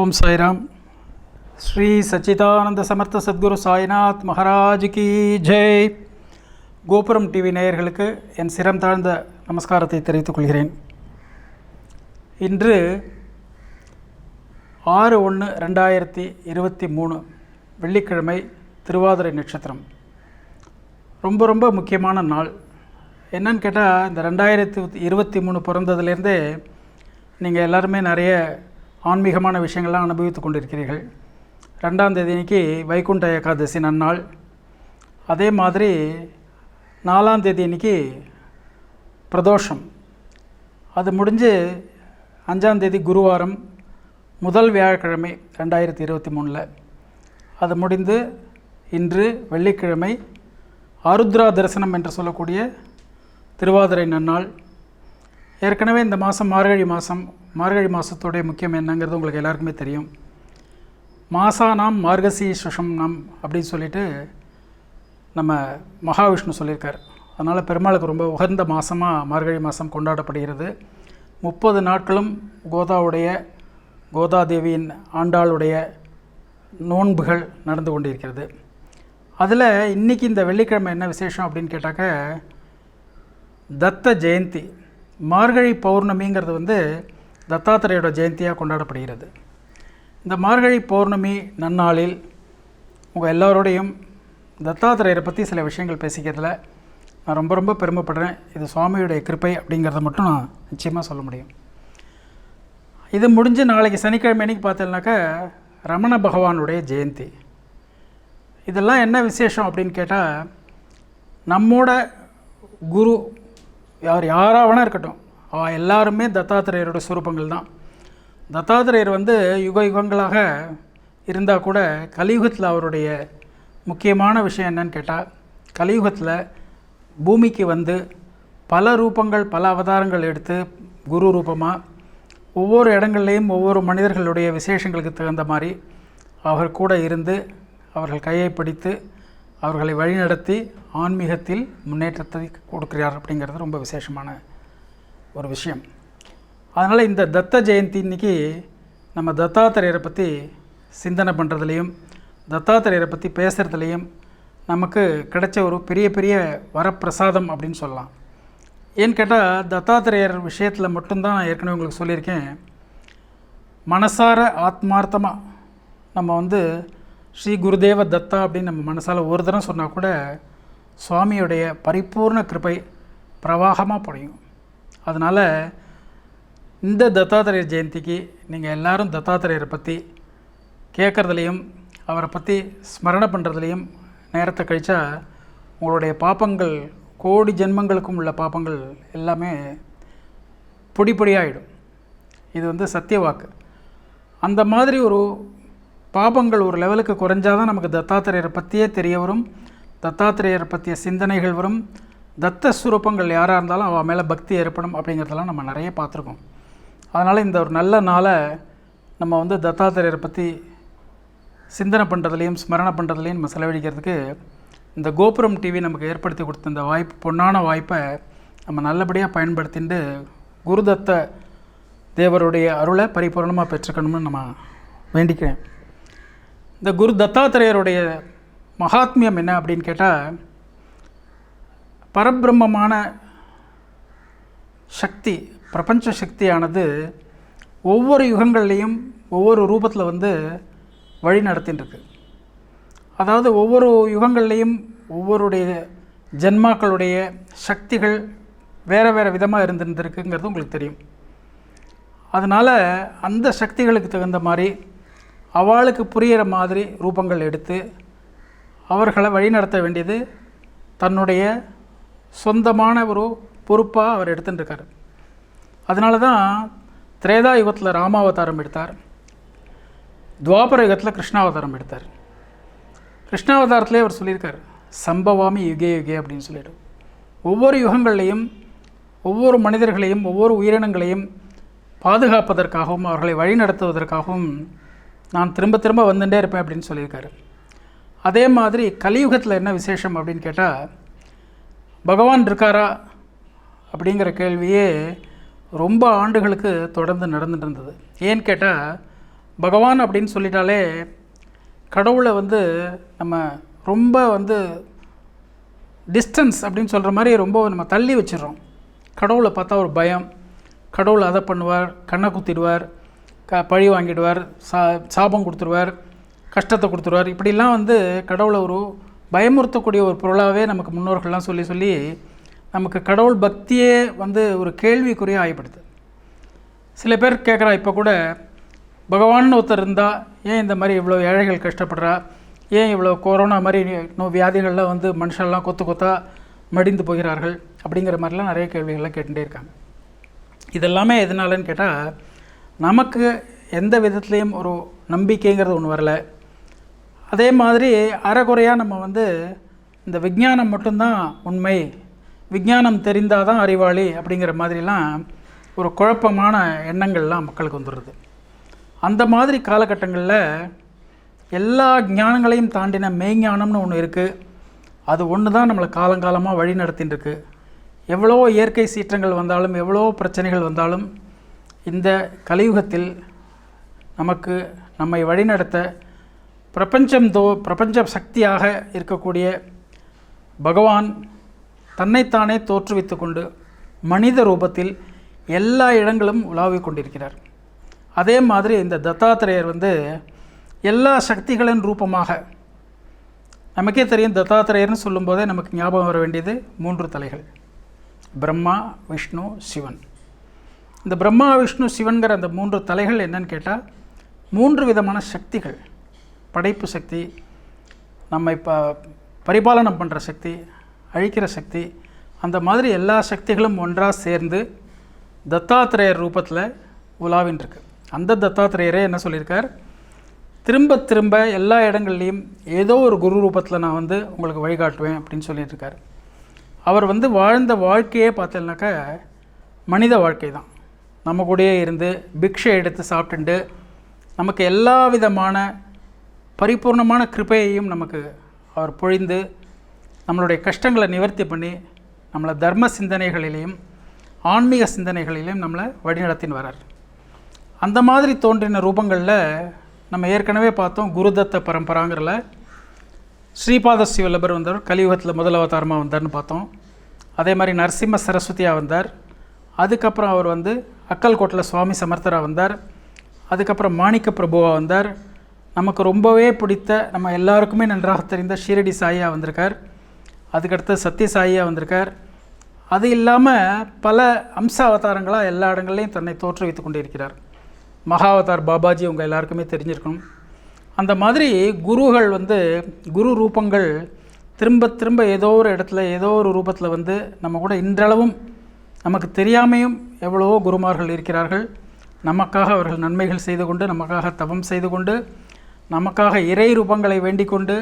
ஓம் சாய்ராம். ஸ்ரீ சச்சிதானந்த சமர்த்த சத்குரு சாய்நாத் மகாராஜ் கி ஜெய். கோபுரம் டிவி நேயர்களுக்கு என் சிரம் தாழ்ந்த நமஸ்காரத்தை தெரிவித்துக் கொள்கிறேன். இன்று ஆறு ஒன்று ரெண்டாயிரத்தி இருபத்தி மூணு வெள்ளிக்கிழமை திருவாதிரை நட்சத்திரம். ரொம்ப ரொம்ப முக்கியமான நாள். என்னன்னு கேட்டால் இந்த ரெண்டாயிரத்தி இருபத்தி மூணு பிறந்ததுலேருந்தே நீங்கள் எல்லாருமே நிறைய ஆன்மீகமான விஷயங்கள்லாம் அனுபவித்து கொண்டிருக்கிறீர்கள். ரெண்டாம் தேதி அன்னைக்கு வைகுண்ட ஏகாதசி நன்னாள். அதே மாதிரி நாலாம் தேதி அன்னைக்கு பிரதோஷம். அது முடிஞ்சு அஞ்சாம் தேதி குருவாரம் முதல் வியாழக்கிழமை ரெண்டாயிரத்தி இருபத்தி மூணில். அது முடிந்து இன்று வெள்ளிக்கிழமை ஆருத்ரா தரிசனம் என்று சொல்லக்கூடிய திருவாதிரை நன்னாள். ஏற்கனவே இந்த மாதம் மார்கழி மாதம் மார்கழி மாதத்துடைய முக்கியம் என்னங்கிறது உங்களுக்கு எல்லாருக்குமே தெரியும். மாசா நாம் மார்கசி சுஷம் நாம் அப்படின்னு சொல்லிட்டு நம்ம மகாவிஷ்ணு சொல்லியிருக்கார். அதனால் பெருமாளுக்கு ரொம்ப உகந்த மாதமாக மார்கழி மாதம் கொண்டாடப்படுகிறது. முப்பது நாட்களும் கோதாவுடைய கோதாதேவியின் ஆண்டாளுடைய நோன்புகள் நடந்து கொண்டிருக்கிறது. அதில் இன்றைக்கி இந்த வெள்ளிக்கிழமை என்ன விசேஷம் அப்படின்னு கேட்டாக்க தத்த ஜெயந்தி. மார்கழி பௌர்ணமிங்கிறது வந்து தத்தாத்திரையோட ஜெயந்தியாக கொண்டாடப்படுகிறது. இந்த மார்கழி பௌர்ணமி நன்னாளில் உங்கள் எல்லோரோடையும் தத்தாத்திரையரை பற்றி சில விஷயங்கள் பேசிக்கிறதுல நான் ரொம்ப ரொம்ப பெருமைப்படுறேன். இது சுவாமியுடைய கிருப்பை அப்படிங்கிறத மட்டும் நான் நிச்சயமாக சொல்ல முடியும். இது முடிஞ்சு நாளைக்கு சனிக்கிழமை அன்னைக்கு பார்த்தீங்கன்னாக்கா ரமண பகவானுடைய ஜெயந்தி. இதெல்லாம் என்ன விசேஷம் அப்படின்னு கேட்டால் நம்மோட குரு யார் யாராக வேணா இருக்கட்டும். அவ எல்லாருமே தத்தாத்திரேயரோட சுரூபங்கள் தான். தத்தாத்திரேயர் வந்து யுக யுகங்களாக இருந்தால் கூட கலியுகத்தில் அவருடைய முக்கியமான விஷயம் என்னன்னு கேட்டால் கலியுகத்தில் பூமிக்கு வந்து பல ரூபங்கள் பல அவதாரங்கள் எடுத்து குரு ரூபமாக ஒவ்வொரு இடங்கள்லையும் ஒவ்வொரு மனிதர்களுடைய விசேஷங்களுக்கு தகுந்த மாதிரி அவர் கூட இருந்து அவர்கள் கையை பிடித்து அவர்களை வழிநடத்தி ஆன்மீகத்தில் முன்னேற்றத்தை கொடுக்கிறார் அப்படிங்கிறது ரொம்ப விசேஷமான ஒரு விஷயம். அதனால் இந்த தத்த ஜெயந்தி இன்றைக்கி நம்ம தத்தாத்திரேயரை பற்றி சிந்தனை பண்ணுறதுலையும் தத்தாத்திரேயரை பற்றி பேசுகிறதுலையும் நமக்கு கிடைச்ச ஒரு பெரிய பெரிய வரப்பிரசாதம் அப்படின்னு சொல்லலாம். ஏன்னு கேட்டால் தத்தாத்திரேயர் விஷயத்தில் மட்டும்தான் நான் ஏற்கனவே உங்களுக்கு சொல்லியிருக்கேன். மனசார ஆத்மார்த்தமாக நம்ம வந்து ஸ்ரீ குருதேவ தத்தா அப்படின்னு நம்ம மனசால் ஒரு தரம் சொன்னால் கூட சுவாமியுடைய பரிபூர்ண கிருபை பிரவாகமாக புடையும் அதனால் இந்த தத்தாத்திரேயர் ஜெயந்திக்கு நீங்கள் எல்லாரும் தத்தாத்திரேயரை பற்றி கேட்குறதுலையும் அவரை பற்றி ஸ்மரணை பண்ணுறதுலையும் நேரத்தை கழித்தா உங்களுடைய பாப்பங்கள் கோடி ஜென்மங்களுக்கும் உள்ள பாப்பங்கள் எல்லாமே பொடி பொடியாகிடும் இது வந்து சத்திய வாக்கு. அந்த மாதிரி ஒரு பாபங்கள் ஒரு லெவலுக்கு குறைஞ்சாதான் நமக்கு தத்தாத்திரேயரை பற்றியே தெரிய வரும். தத்தாத்திரேயரை பற்றிய சிந்தனைகள் வரும். தத்த சுரூபங்கள் யாராக இருந்தாலும் அவள் மேலே பக்தி ஏற்படும் அப்படிங்கிறதெல்லாம் நம்ம நிறைய பார்த்துருக்கோம். அதனால் இந்த ஒரு நல்ல நாளை நம்ம வந்து தத்தாத்திரேயரை பற்றி சிந்தனை பண்ணுறதுலையும் ஸ்மரணை பண்ணுறதுலையும் நம்ம செலவழிக்கிறதுக்கு இந்த கோபுரம் டிவி நமக்கு ஏற்படுத்தி கொடுத்த இந்த வாய்ப்பு பொன்னான வாய்ப்பை நம்ம நல்லபடியாக பயன்படுத்திட்டு குருதத்த தேவருடைய அருளை பரிபூர்ணமாக பெற்றுக்கணும்னு நம்ம வேண்டிக்கிறேன். இந்த குரு தத்தாத்திரேயருடைய மகாத்மியம் என்ன அப்படின்னு கேட்டால் பரபிரம்மமான சக்தி பிரபஞ்ச சக்தியானது ஒவ்வொரு யுகங்கள்லேயும் ஒவ்வொரு ரூபத்தில் வந்து வழி நடத்தின்னு அதாவது ஒவ்வொரு யுகங்கள்லேயும் ஒவ்வொருடைய ஜென்மாக்களுடைய சக்திகள் வேறு வேறு விதமாக இருந்துருந்துருக்குங்கிறது உங்களுக்கு தெரியும். அதனால் அந்த சக்திகளுக்கு தகுந்த மாதிரி அவளுக்கு புரிகிற மாதிரி ரூபங்கள் எடுத்து அவர்களை வழிநடத்த வேண்டியது தன்னுடைய சொந்தமான ஒரு பொறுப்பாக அவர் எடுத்துட்டுருக்கார். அதனால தான் திரேதா யுகத்தில் ராமாவதாரம் எடுத்தார். துவாபர யுகத்தில் கிருஷ்ணாவதாரம் எடுத்தார். கிருஷ்ணாவதாரத்திலே அவர் சொல்லியிருக்கார் சம்பவாமி யுகே யுகே அப்படின்னு சொல்லிட்டு. ஒவ்வொரு யுகங்கள்லையும் ஒவ்வொரு மனிதர்களையும் ஒவ்வொரு உயிரினங்களையும் பாதுகாப்பதற்காகவும் அவர்களை வழிநடத்துவதற்காகவும் நான் திரும்ப திரும்ப வந்துட்டே இருப்பேன் அப்படின்னு சொல்லியிருக்காரு. அதே மாதிரி கலியுகத்தில் என்ன விசேஷம் அப்படின்னு கேட்டால் பகவான் இருக்காரா அப்படிங்கிற கேள்வியே ரொம்ப ஆண்டுகளுக்கு தொடர்ந்து நடந்துட்டு இருந்தது. ஏன்னு கேட்டால் பகவான் அப்படின்னு சொல்லிட்டாலே கடவுளை வந்து நம்ம ரொம்ப வந்து டிஸ்டன்ஸ் அப்படின்னு சொல்கிற மாதிரி ரொம்ப நம்ம தள்ளி வச்சிடுறோம். கடவுளை பார்த்தா ஒரு பயம். கடவுள் அதை பண்ணுவார் கண்ணை குத்திடுவார் க பழி வாங்கிடுவார் சா சாபம் கொடுத்துருவார் கஷ்டத்தை கொடுத்துருவார். இப்படிலாம் வந்து கடவுளை ஒரு பயமுறுத்தக்கூடிய ஒரு பொருளாகவே நமக்கு முன்னோர்கள்லாம் சொல்லி சொல்லி நமக்கு கடவுள் பக்தியே வந்து ஒரு கேள்விக்குறியாக ஆயப்படுது சில பேர் கேட்குறா இப்போ கூட பகவான் ஒருத்தர் இருந்தால் ஏன் இந்த மாதிரி இவ்வளோ ஏழைகள் கஷ்டப்படுறா? ஏன் இவ்வளோ கொரோனா மாதிரி நோ வியாதிகள்லாம் வந்து மனுஷெல்லாம் கொத்து கொத்தா மடிந்து போகிறார்கள்? அப்படிங்கிற மாதிரிலாம் நிறைய கேள்விகள்லாம் கேட்டுகிட்டே இருக்காங்க. இதெல்லாமே எதனாலன்னு கேட்டால் நமக்கு எந்த விதத்துலேயும் ஒரு நம்பிக்கைங்கிறது ஒன்று வரல. அதே மாதிரி அறகுறையாக நம்ம வந்து இந்த விஞ்ஞானம் மட்டும்தான் உண்மை விஞ்ஞானம் தெரிந்தால் தான் அறிவாளி அப்படிங்கிற மாதிரிலாம் ஒரு குழப்பமான எண்ணங்கள்லாம் மக்களுக்கு வந்துடுது. அந்த மாதிரி காலகட்டங்களில் எல்லா ஞானங்களையும் தாண்டின மெய்ஞானம்னு ஒன்று இருக்குது அது ஒன்று தான் நம்மளை காலங்காலமாக வழி நடத்தின்னு இருக்கு எவ்வளோ இயற்கை சீற்றங்கள் வந்தாலும் எவ்வளோ பிரச்சனைகள் வந்தாலும் இந்த கலியுகத்தில் நமக்கு நம்மை வழிநடத்த பிரபஞ்சம் தோ பிரபஞ்ச சக்தியாக இருக்கக்கூடிய பகவான் தன்னைத்தானே தோற்றுவித்து கொண்டு மனித ரூபத்தில் எல்லா இடங்களும் உலாவிக் கொண்டிருக்கிறார். அதே மாதிரி இந்த தத்தாத்திரேயர் வந்து எல்லா சக்திகளின் ரூபமாக நமக்கே தெரியும் தத்தாத்திரேயர்னு சொல்லும்போதே நமக்கு ஞாபகம் வர வேண்டியது மூன்று தலைகள். பிரம்மா விஷ்ணு சிவன். இந்த பிரம்மா விஷ்ணு சிவன்கிற அந்த மூன்று தலைகள் என்னன்னு கேட்டால் மூன்று விதமான சக்திகள். படைப்பு சக்தி நம்மை இப்போ பரிபாலனம் பண்ணுற சக்தி அழிக்கிற சக்தி அந்த மாதிரி எல்லா சக்திகளும் ஒன்றாக சேர்ந்து தத்தாத்திரேயர் ரூபத்தில் உலாவின் இருக்கு அந்த தத்தாத்திரேயரே என்ன சொல்லியிருக்கார்? திரும்ப திரும்ப எல்லா இடங்கள்லையும் ஏதோ ஒரு குரு ரூபத்தில் நான் வந்து உங்களுக்கு வழிகாட்டுவேன் அப்படின்னு சொல்லிட்டு இருக்கார் அவர் வந்து வாழ்ந்த வாழ்க்கையே பார்த்தீங்கன்னாக்கா மனித வாழ்க்கை தான் நம்ம கூடயே இருந்து பிக்ஷை எடுத்து சாப்பிட்டுண்டு நமக்கு எல்லா விதமான பரிபூர்ணமான கிருபையையும் நமக்கு அவர் பொழிந்து நம்மளுடைய கஷ்டங்களை நிவர்த்தி பண்ணி நம்மளை தர்ம சிந்தனைகளிலையும் ஆன்மீக சிந்தனைகளிலையும் நம்மளை வழிநடத்தின்னு வரார். அந்த மாதிரி தோன்றின ரூபங்களில் நம்ம ஏற்கனவே பார்த்தோம் குருதத்த பரம்பராங்கிறல. ஸ்ரீபாத சிவலபர் வந்தவர் கலியுகத்தில் முதல் அவதாரமாக வந்தார்னு பார்த்தோம். அதே மாதிரி நரசிம்ம சரஸ்வதியாக வந்தார். அதுக்கப்புறம் அவர் வந்து அக்கல்கோட்டில் சுவாமி சமர்த்தராக வந்தார். அதுக்கப்புறம் மாணிக்க பிரபுவாக வந்தார். நமக்கு ரொம்பவே பிடித்த நம்ம எல்லாருக்குமே நன்றாக தெரிந்த ஷீரடி சாயியாக வந்திருக்கார். அதுக்கடுத்து சத்ய சாயியாக வந்திருக்கார். அது இல்லாமல் பல அம்ச அவதாரங்களாக எல்லா இடங்கள்லையும் தன்னை தோற்றுவித்து கொண்டிருக்கிறார். மகாவதார் பாபாஜி உங்கள் எல்லாருக்குமே தெரிஞ்சிருக்கணும். அந்த மாதிரி குருகள் வந்து குரு ரூபங்கள் திரும்ப திரும்ப ஏதோ ஒரு இடத்துல ஏதோ ஒரு ரூபத்தில் வந்து நம்ம கூட இன்றளவும் நமக்கு தெரியாமையும் எவ்வளவோ குருமார்கள் இருக்கிறார்கள். நமக்காக அவர்கள் நன்மைகள் செய்து கொண்டு நமக்காக தவம் செய்து கொண்டு நமக்காக இறை ரூபங்களை வேண்டிக் கொண்டு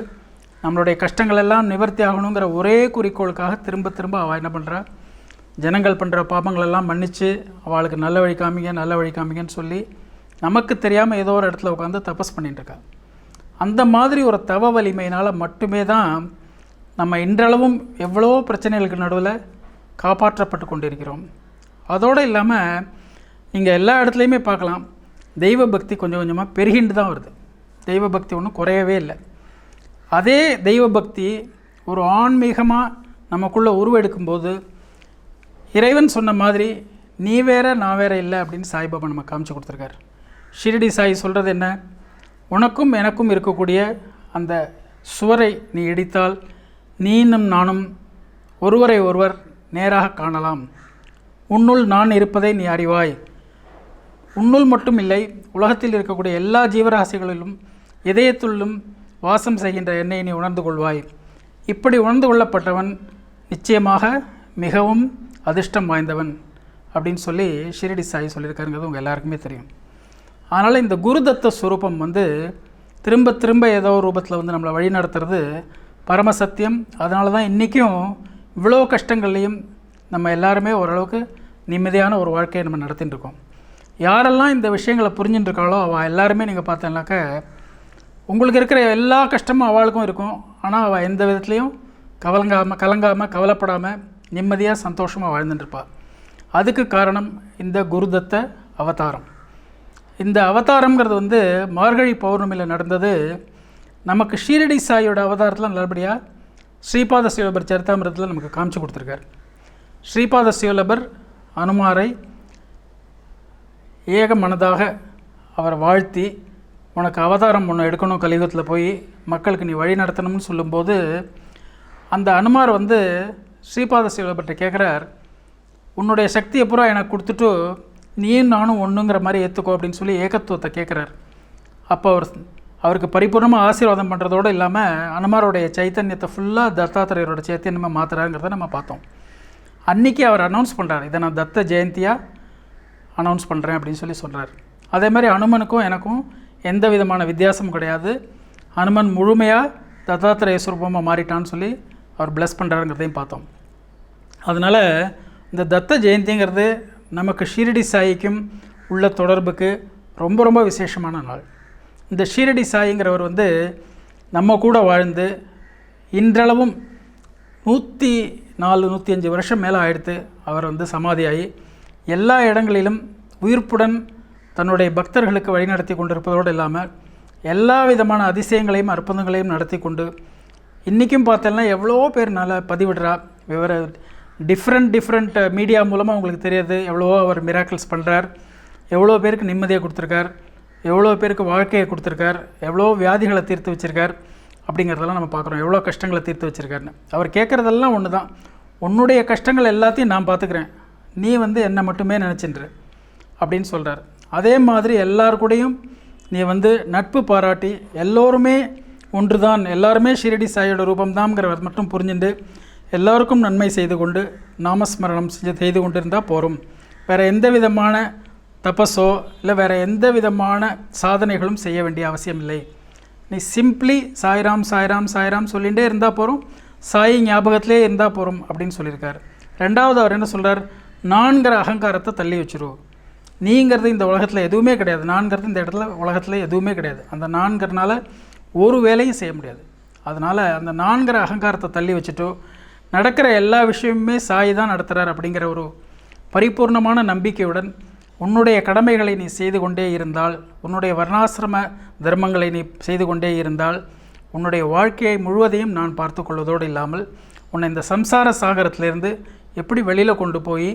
நம்மளுடைய கஷ்டங்கள் எல்லாம் நிவர்த்தி ஆகணுங்கிற ஒரே குறிக்கோளுக்காக திரும்ப திரும்ப அவள் என்ன பண்ணுறா ஜனங்கள் பண்ணுற பாபங்களெல்லாம் மன்னித்து அவளுக்கு நல்ல வழி காமிங்க நல்ல வழி காமிங்கன்னு சொல்லி நமக்கு தெரியாமல் ஏதோ ஒரு இடத்துல உட்காந்து தபஸ் பண்ணிட்டு இருக்கா. அந்த மாதிரி ஒரு தவ வலிமையினால் மட்டுமே தான் நம்ம இன்றளவும் எவ்வளோ பிரச்சனைகளுக்கு நடுவில் காப்பாற்றப்பட்டு கொண்டிருக்கிறோம். அதோடு இல்லாமல் நீங்கள் எல்லா இடத்துலையுமே பார்க்கலாம். தெய்வ பக்தி கொஞ்சம் கொஞ்சமாக பெருகிண்டு தான் வருது. தெய்வ பக்தி ஒன்றும் குறையவே இல்லை. அதே தெய்வ பக்தி ஒரு ஆன்மீகமாக நமக்குள்ளே உருவெடுக்கும்போது இறைவன் சொன்ன மாதிரி நீ வேற நான் வேற இல்லை அப்படின்னு சாய்பாபா நம்ம காமிச்சு கொடுத்துருக்காரு. ஷிரடி சாய் சொல்கிறது என்ன? உனக்கும் எனக்கும் இருக்கக்கூடிய அந்த சுவரை நீ இடித்தால் நீனும் நானும் ஒருவரை ஒருவர் நேராக காணலாம். உன்னுள் நான் இருப்பதை நீ அறிவாய். உன்னுள் மட்டும் இல்லை உலகத்தில் இருக்கக்கூடிய எல்லா ஜீவராசிகளிலும் இதயத்துள்ளும் வாசம் செய்கின்ற என்னை நீ உணர்ந்து கொள்வாய். இப்படி உணர்ந்து கொள்ளப்பட்டவன் நிச்சயமாக மிகவும் அதிர்ஷ்டம் வாய்ந்தவன் அப்படின்னு சொல்லி ஷிரடி சாய் சொல்லியிருக்காருங்கிறது உங்கள் எல்லாருக்குமே தெரியும். அதனால் இந்த குருதத்த சுரூபம் வந்து திரும்ப திரும்ப ஏதோ ஒரு ரூபத்தில் வந்து நம்மளை வழி நடத்துறது பரமசத்தியம் அதனால தான் இன்றைக்கும் இவ்வளோ கஷ்டங்கள்லையும் நம்ம எல்லாருமே ஓரளவுக்கு நிம்மதியான ஒரு வாழ்க்கையை நம்ம நடத்திட்டு இருக்கோம் யாரெல்லாம் இந்த விஷயங்களை புரிஞ்சுட்டு இருக்காளோ அவள் எல்லாருமே நீங்கள் பார்த்தேன்னாக்க உங்களுக்கு இருக்கிற எல்லா கஷ்டமும் அவளுக்கும் இருக்கும். ஆனால் அவள் எந்த விதத்துலேயும் கவலங்காமல் கலங்காமல் கவலைப்படாமல் நிம்மதியாக சந்தோஷமாக வாழ்ந்துட்டுருப்பாள் அதுக்கு காரணம் இந்த குருதத்த அவதாரம். இந்த அவதாரம்ங்கிறது வந்து மார்கழி பௌர்ணமியில் நடந்தது. நமக்கு ஷீரடி சாயோட அவதாரத்தில் நல்லபடியாக ஸ்ரீபாத சிவலபர் சரித்தாமிரத்தில் நமக்கு காமிச்சு கொடுத்துருக்கார். ஸ்ரீபாத சிவலபர் அனுமாரை ஏக மனதாக அவரை வாழ்த்தி உனக்கு அவதாரம் ஒன்று எடுக்கணும் கலியுகத்தில் போய் மக்களுக்கு நீ வழி நடத்தணும்னு சொல்லும்போது அந்த அனுமார் வந்து ஸ்ரீபாத சிவபட்ட கேட்குறார் உன்னுடைய சக்தியை பூரா எனக்கு கொடுத்துட்டு நீயும் நானும் ஒன்றுங்கிற மாதிரி ஏற்றுக்கோ அப்படின்னு சொல்லி ஏகத்துவத்தை கேட்குறார் அப்போ அவர் அவருக்கு பரிபூர்ணமாக ஆசீர்வாதம் பண்ணுறதோடு இல்லாமல் அனுமாரோடைய சைத்தன்யத்தை ஃபுல்லாக தத்தாத்திரையரோட சைத்தன்யமாக மாற்றுறாங்கிறத நம்ம பார்த்தோம். அன்றைக்கி அவர் அனௌன்ஸ் பண்ணுறார் இதை நான் தத்த ஜெயந்தியாக அனௌன்ஸ் பண்ணுறேன் அப்படின்னு சொல்லி சொல்கிறார் அதே மாதிரி அனுமனுக்கும் எனக்கும் எந்த விதமான வித்தியாசமும் கிடையாது. அனுமன் முழுமையாக தத்தாத்திரேய சுரூபமாக மாறிட்டான்னு சொல்லி அவர் பிளஸ் பண்ணுறாருங்கிறதையும் பார்த்தோம். அதனால் இந்த தத்த ஜெயந்திங்கிறது நமக்கு ஷீரடி சாயிக்கும் உள்ள தொடர்புக்கு ரொம்ப ரொம்ப விசேஷமான நாள். இந்த ஷீரடி சாயிங்கிறவர் வந்து நம்ம கூட வாழ்ந்து இன்றளவும் நூற்றி நாலு நூற்றி அஞ்சு வருஷம் மேலே ஆயிடுத்து அவர் வந்து சமாதியாகி எல்லா இடங்களிலும் உயிர்ப்புடன் தன்னுடைய பக்தர்களுக்கு வழிநடத்தி கொண்டிருப்பதோடு இல்லாமல் எல்லா விதமான அதிசயங்களையும் அற்புதங்களையும் நடத்தி கொண்டு இன்றைக்கும் பார்த்தோம்னா எவ்வளோ பேர் நல்லா பதிவிடுறா. விவர டிஃப்ரெண்ட் டிஃப்ரெண்ட் மீடியா மூலமாக உங்களுக்கு தெரியாது எவ்வளவோ அவர் மிராக்கிள்ஸ் பண்ணுறார் எவ்வளோ பேருக்கு நிம்மதியை கொடுத்துருக்கார். எவ்வளோ பேருக்கு வாழ்க்கையை கொடுத்துருக்கார். எவ்வளோ வியாதிகளை தீர்த்து வச்சுருக்கார். அப்படிங்கிறதெல்லாம் நம்ம பார்க்குறோம். எவ்வளோ கஷ்டங்களை தீர்த்து வச்சிருக்காருன்னு. அவர் கேட்குறதெல்லாம் ஒன்று தான். உன்னுடைய கஷ்டங்கள் எல்லாத்தையும் நான் பார்த்துக்கிறேன். நீ வந்து என்னை மட்டுமே நினச்சின்று அப்படின்னு சொல்கிறார் அதே மாதிரி எல்லார் கூடயும் நீ வந்து நட்பு பாராட்டி எல்லோருமே ஒன்று தான் எல்லாருமே ஷிரடி சாயோட ரூபம்தான்ங்கிறத மட்டும் புரிஞ்சுண்டு எல்லாருக்கும் நன்மை செய்து கொண்டு நாமஸ்மரணம் செஞ்சு செய்து கொண்டு இருந்தால் போகும் வேறு எந்த விதமான தபஸோ இல்லை வேறு எந்த விதமான சாதனைகளும் செய்ய வேண்டிய அவசியம் இல்லை. நீ சிம்பிளி சாய்ராம் சாய்ராம் சாய்ராம் சொல்லிகிட்டே இருந்தால் போகிறோம் சாய் ஞாபகத்திலே இருந்தால் போகிறோம் அப்படின்னு சொல்லியிருக்கார். ரெண்டாவது அவர் என்ன சொல்கிறார் நான்கிற அகங்காரத்தை தள்ளி வச்சுருவோம். நீங்கிறது இந்த உலகத்தில் எதுவுமே கிடையாது. நான்கிறது இந்த இடத்துல உலகத்தில் எதுவுமே கிடையாது. அந்த நான்கிறனால ஒரு வேலையும் செய்ய முடியாது. அதனால் அந்த நான்கிற அகங்காரத்தை தள்ளி வச்சுட்டோ நடக்கிற எல்லா விஷயமுமே சாய் தான் நடத்துகிறார் அப்படிங்கிற ஒரு பரிபூர்ணமான நம்பிக்கையுடன் உன்னுடைய கடமைகளை நீ செய்து கொண்டே இருந்தால் உன்னுடைய வர்ணாசிரம தர்மங்களை நீ செய்து கொண்டே இருந்தால் உன்னுடைய வாழ்க்கையை முழுவதையும் நான் பார்த்து கொள்வதோடு இல்லாமல் உன்னை இந்த சம்சார சாகரத்திலிருந்து எப்படி வெளியில் கொண்டு போய்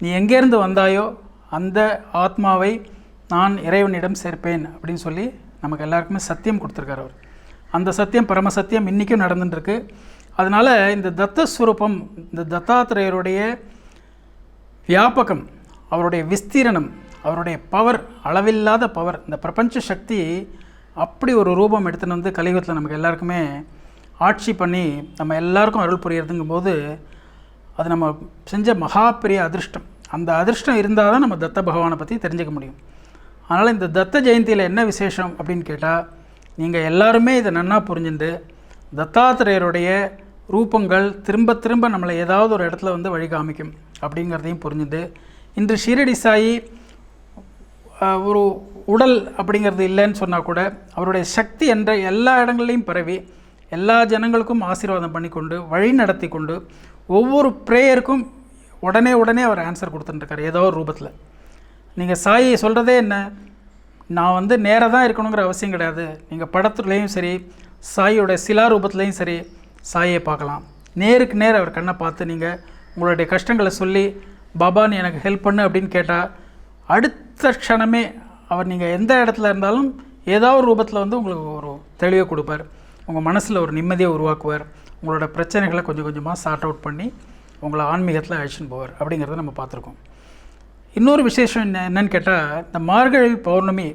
நீ எங்கேருந்து வந்தாயோ அந்த ஆத்மாவை நான் இறைவனிடம் சேர்ப்பேன் அப்படின்னு சொல்லி நமக்கு எல்லாருக்குமே சத்தியம் கொடுத்துருக்காரு அவர். அந்த சத்தியம் பரம சத்தியம் இன்றைக்கும் நடந்துட்டுருக்கு. அதனால் இந்த தத்தஸ்வரூபம் இந்த தத்தாத்திரேயருடைய வியாபகம் அவருடைய விஸ்தீரணம் அவருடைய பவர் அளவில்லாத பவர் இந்த பிரபஞ்ச சக்தி அப்படி ஒரு ரூபம் எடுத்துன்னு வந்து கலியுகத்தில் நமக்கு எல்லாருக்குமே ஆட்சி பண்ணி நம்ம எல்லாருக்கும் அருள் புரியறதுங்கும் போது அது நம்ம செஞ்ச மகா பெரிய அதிர்ஷ்டம். அந்த அதிர்ஷ்டம் இருந்தால் தான் நம்ம தத்த பகவானை பற்றி தெரிஞ்சுக்க முடியும். அதனால் இந்த தத்த ஜெயந்தியில் என்ன விசேஷம் அப்படின்னு கேட்டால் நீங்கள் எல்லாருமே இதை நன்னா புரிஞ்சுண்டு தத்தாத்திரேயருடைய ரூபங்கள் திரும்ப திரும்ப நம்மளை ஏதாவது ஒரு இடத்துல வந்து வழி காமிக்கும் அப்படிங்கிறதையும் புரிஞ்சுது இன்று ஷீரடி சாயி ஒரு உடல் அப்படிங்கிறது இல்லைன்னு சொன்னால் கூட அவருடைய சக்தி என்ற எல்லா இடங்கள்லையும் பரவி எல்லா ஜனங்களுக்கும் ஆசீர்வாதம் பண்ணி கொண்டு வழி நடத்தி கொண்டு ஒவ்வொரு ப்ரேயருக்கும் உடனே உடனே அவர் ஆன்சர் கொடுத்துட்டுருக்காரு ஏதோ ஒரு ரூபத்தில். நீங்கள் சாயி சொல்கிறதே என்ன? நான் வந்து நேராக தான் இருக்கணுங்கிற அவசியம் கிடையாது. நீங்கள் படத்துலேயும் சரி சாயோட சிலா ரூபத்துலேயும் சரி சாயை பார்க்கலாம். நேருக்கு நேர் அவர் கண்ணை பார்த்து நீங்கள் உங்களுடைய கஷ்டங்களை சொல்லி பாபா நீ எனக்கு ஹெல்ப் பண்ணு அப்படின்னு கேட்டால் அடுத்த க்ஷணமே அவர் நீங்கள் எந்த இடத்துல இருந்தாலும் ஏதாவது ஒரு ரூபத்தில் வந்து உங்களுக்கு ஒரு தெளிவை கொடுப்பார். உங்கள் மனசில் ஒரு நிம்மதியை உருவாக்குவார். உங்களோட பிரச்சனைகளை கொஞ்சம் கொஞ்சமாக சார்ட் அவுட் பண்ணி உங்களை ஆன்மீகத்தில் அழைச்சின்னு போவார் அப்படிங்கிறத நம்ம பார்த்துருக்கோம். இன்னொரு விசேஷம் என்ன என்னன்னு கேட்டால் இந்த மார்கழி பௌர்ணமி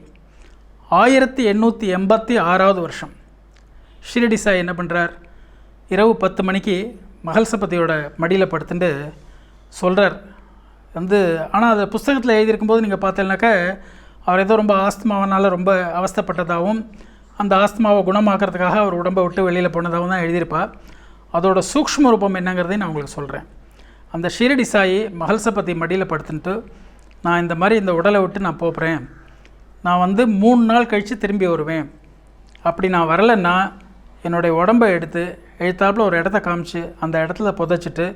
ஆயிரத்தி எண்ணூற்றி எண்பத்தி ஆறாவது வருஷம். ஷிரடி சாய் என்ன பண்ணுறார் இரவு பத்து மணிக்கு மகள்சபதியோட மடியில் படுத்துட்டு சொல்கிறார் வந்து ஆனால் அது புஸ்தகத்தில் எழுதியிருக்கும்போது நீங்கள் பார்த்தீங்கன்னாக்க அவர் ஏதோ ரொம்ப ஆஸ்துமாவனால் ரொம்ப அவஸ்தைப்பட்டதாகவும் அந்த ஆஸ்துமாவை குணமாக்குறதுக்காக அவர் உடம்பை விட்டு வெளியில் போனதாகவும் தான் எழுதியிருப்பா. அதோட சூக்ஷ்ம ரூபம் என்னங்கிறதையும் நான் உங்களுக்கு சொல்கிறேன் அந்த ஷீரடி சாயி மகள்சபதி மடியில் படுத்துன்ட்டு நான் இந்த மாதிரி இந்த உடலை விட்டு நான் போகிறேன். நான் வந்து மூணு நாள் கழித்து திரும்பி வருவேன். அப்படி நான் வரலைன்னா என்னுடைய உடம்பை எடுத்து எழுத்தாப்புல ஒரு இடத்த காமிச்சு அந்த இடத்துல புதைச்சிட்டு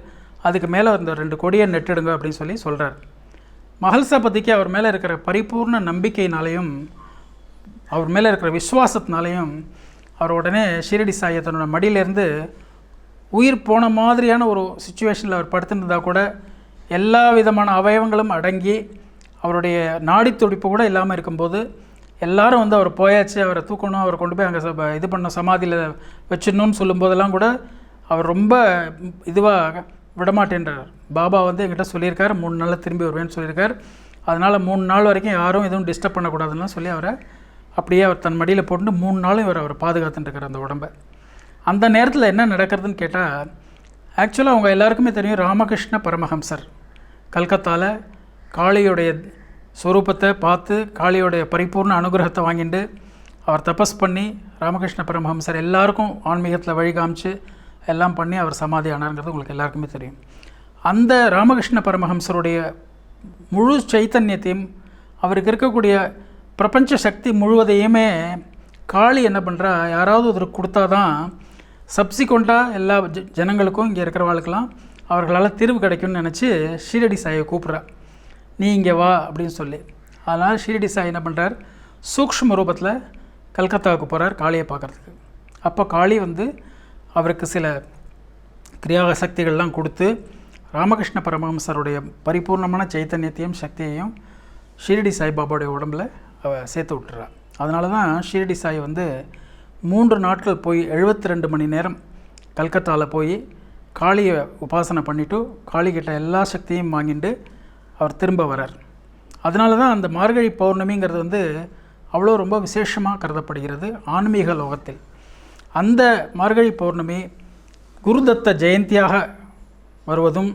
அதுக்கு மேலே அந்த ரெண்டு கொடியை நெட்டுடுங்க அப்படின்னு சொல்லி சொல்கிறார் மகள்சபதிக்கு அவர் மேலே இருக்கிற பரிபூர்ண நம்பிக்கையினாலையும் அவர் மேலே இருக்கிற விசுவாசத்தினாலையும் அவர் உடனே ஷீரடி சாயை தன்னோட மடியிலேருந்து உயிர் போன மாதிரியான ஒரு சுச்சுவேஷனில் அவர் படுத்துருந்தா கூட எல்லா விதமான அவயவங்களும் அடங்கி அவருடைய நாடி துடிப்பு கூட இல்லாமல் இருக்கும்போது எல்லாரும் வந்து அவர் போயாச்சு அவரை தூக்கணும் அவரை கொண்டு போய் அங்கே இது பண்ண சமாதியில் வச்சிடணும்னு சொல்லும்போதெல்லாம் கூட அவர் ரொம்ப இதுவாக விடமாட்டேன்றார். பாபா வந்து என்கிட்ட சொல்லியிருக்கார் மூணு நாளில் திரும்பி வருவேன்னு சொல்லியிருக்கார். அதனால் மூணு நாள் வரைக்கும் யாரும் எதுவும் டிஸ்டர்ப் பண்ணக்கூடாதுன்னு சொல்லி அவரை அப்படியே அவர் தன் மடியில் போட்டு மூணு நாளும் இவர் அவர் பாதுகாத்துட்டுருக்கார் அந்த உடம்பை. அந்த நேரத்தில் என்ன நடக்கிறதுன்னு கேட்டால் ஆக்சுவலாக அவங்க எல்லாருக்குமே தெரியும் ராமகிருஷ்ண பரமஹம்சர். கல்கத்தாவில் காளியுடைய ஸ்வரூபத்தை பார்த்து காளியோடைய பரிபூர்ண அனுகிரகத்தை வாங்கிட்டு அவர் தபஸ் பண்ணி ராமகிருஷ்ண பரமஹம்சர் எல்லாருக்கும் ஆன்மீகத்தில் வழி காமிச்சு எல்லாம் பண்ணி அவர் சமாதி ஆனாருங்கிறது உங்களுக்கு எல்லாருக்குமே தெரியும். அந்த ராமகிருஷ்ண பரமஹம்சருடைய முழு சைத்தன்யத்தையும் அவருக்கு இருக்கக்கூடிய பிரபஞ்ச சக்தி முழுவதையுமே காளி என்ன பண்ணுறா யாராவது ஒருத்தருக்கு கொடுத்தா தான் சப்சிக்வெண்ட்டாக எல்லா ஜ- ஜனங்களுக்கும் இங்கே இருக்கிறவாளுக்கெல்லாம் அவர்களால் தீர்வு கிடைக்கும்னு நினச்சி ஷீரடி சாயை கூப்பிட்றா. நீ இங்கே வா அப்படின்னு சொல்லி. அதனால் ஷீரடி சாய் என்ன பண்ணுறார் சூக்ஷ்ம ரூபத்தில் கல்கத்தாவுக்கு போகிறார் காளியை பார்க்குறதுக்கு. அப்போ காளி வந்து அவருக்கு சில கிரியாக சக்திகள்லாம் கொடுத்து ராமகிருஷ்ண பரமஹம்சருடைய பரிபூர்ணமான சைத்தன்யத்தையும் சக்தியையும் ஷீரடி சாய்பாபாவுடைய உடம்பில் அவ சேர்த்து விட்டுறா. அதனால தான் ஷீரடி சாய் வந்து மூன்று நாட்கள் போய் 72 ரெண்டு மணி நேரம் கல்கத்தாவில் போய் காளியை உபாசனை பண்ணிவிட்டு காளிகிட்ட எல்லா சக்தியும் வாங்கிட்டு அவர் திரும்ப வரார். அதனால தான் அந்த மார்கழி பௌர்ணமிங்கிறது வந்து அவ்வளோ ரொம்ப விசேஷமாக கருதப்படுகிறது ஆன்மீக லோகத்தில். அந்த மார்கழி பௌர்ணமி குருதத்த ஜெயந்தியாக வருவதும்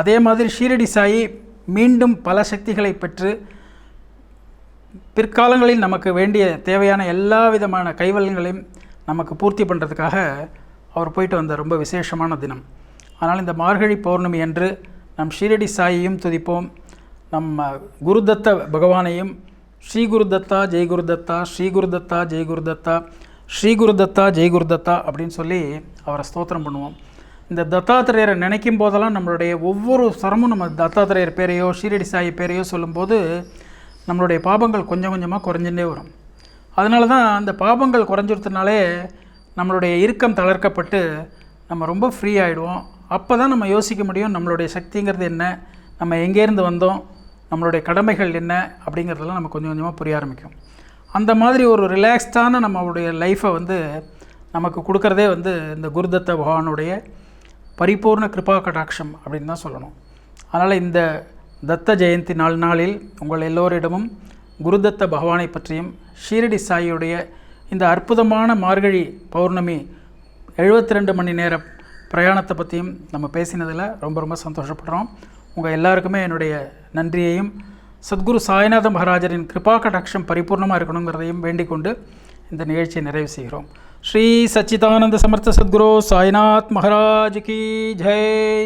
அதே மாதிரி ஷீரடி சாயி மீண்டும் பல சக்திகளை பெற்று பிற்காலங்களில் நமக்கு வேண்டிய தேவையான எல்லா விதமான கைவல்களையும் நமக்கு பூர்த்தி பண்ணுறதுக்காக அவர் போயிட்டு வந்த ரொம்ப விசேஷமான தினம். ஆனால் இந்த மார்கழி பௌர்ணமி அன்று நம் ஷீரடி சாயையும் துதிப்போம். நம்ம குருதத்த பகவானையும் ஸ்ரீ குருதத்தா ஜெய் குருதத்தா ஸ்ரீ குருதத்தா ஜெய் குருதத்தா ஸ்ரீ குருதத்தா ஜெய் அப்படின்னு சொல்லி அவரை ஸ்தோத்திரம் பண்ணுவோம். இந்த தத்தாத்திரேயரை நினைக்கும் போதெல்லாம் நம்மளுடைய ஒவ்வொரு சரமும் நம்ம தத்தாத்திரேயர் பேரையோ ஷீரடி சாயி பேரையோ சொல்லும்போது நம்மளுடைய பாபங்கள் கொஞ்சம் கொஞ்சமாக குறைஞ்சுட்டே வரும். அதனால தான் அந்த பாபங்கள் குறைஞ்சிருத்தனாலே நம்மளுடைய இறுக்கம் தளர்க்கப்பட்டு நம்ம ரொம்ப ஃப்ரீ ஆகிடுவோம் அப்போ தான் நம்ம யோசிக்க முடியும் நம்மளுடைய சக்திங்கிறது என்ன நம்ம எங்கேருந்து வந்தோம் நம்மளுடைய கடமைகள் என்ன அப்படிங்கிறதெல்லாம் நம்ம கொஞ்சம் கொஞ்சமாக புரிய ஆரம்பிக்கும். அந்த மாதிரி ஒரு ரிலாக்ஸ்டான நம்மளுடைய லைஃப்பை வந்து நமக்கு கொடுக்குறதே வந்து இந்த குருதத்த பகவானுடைய பரிபூர்ண கிருபா கடாட்சம் அப்படின்னு தான் சொல்லணும். அதனால் இந்த தத்த ஜெயந்தி நாள் நாளில் உங்கள் எல்லோரிடமும் குருதத்த பகவானை பற்றியும் ஷீரடி சாயியுடைய இந்த அற்புதமான மார்கழி பௌர்ணமி 72 ரெண்டு மணி நேர பிரயாணத்தை பற்றியும் நம்ம பேசினதில் ரொம்ப ரொம்ப சந்தோஷப்படுறோம். உங்கள் எல்லாருக்குமே என்னுடைய நன்றியையும் சத்குரு சாய்நாத மகாராஜரின் கிருபா கடாட்சம் பரிபூர்ணமாக இருக்கணுங்கிறதையும் வேண்டிக் கொண்டு இந்த நிகழ்ச்சியை நிறைவு செய்கிறோம். ஸ்ரீ சச்சிதானந்த சமர்த்த சத்குரு சாய்நாத் மகாராஜ் கி ஜெய்.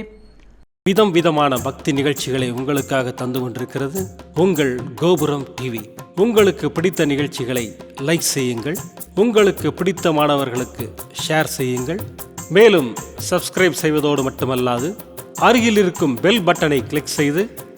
விதம் விதமான பக்தி நிகழ்ச்சிகளை உங்களுக்காக தந்து கொண்டிருக்கிறது உங்கள் கோபுரம் டிவி. உங்களுக்கு பிடித்த நிகழ்ச்சிகளை லைக் செய்யுங்கள். உங்களுக்கு பிடித்த மாணவர்களுக்கு ஷேர் செய்யுங்கள். மேலும் சப்ஸ்கிரைப் செய்வதோடு மட்டுமல்லாது அருகில் இருக்கும் பெல் பட்டனை கிளிக் செய்து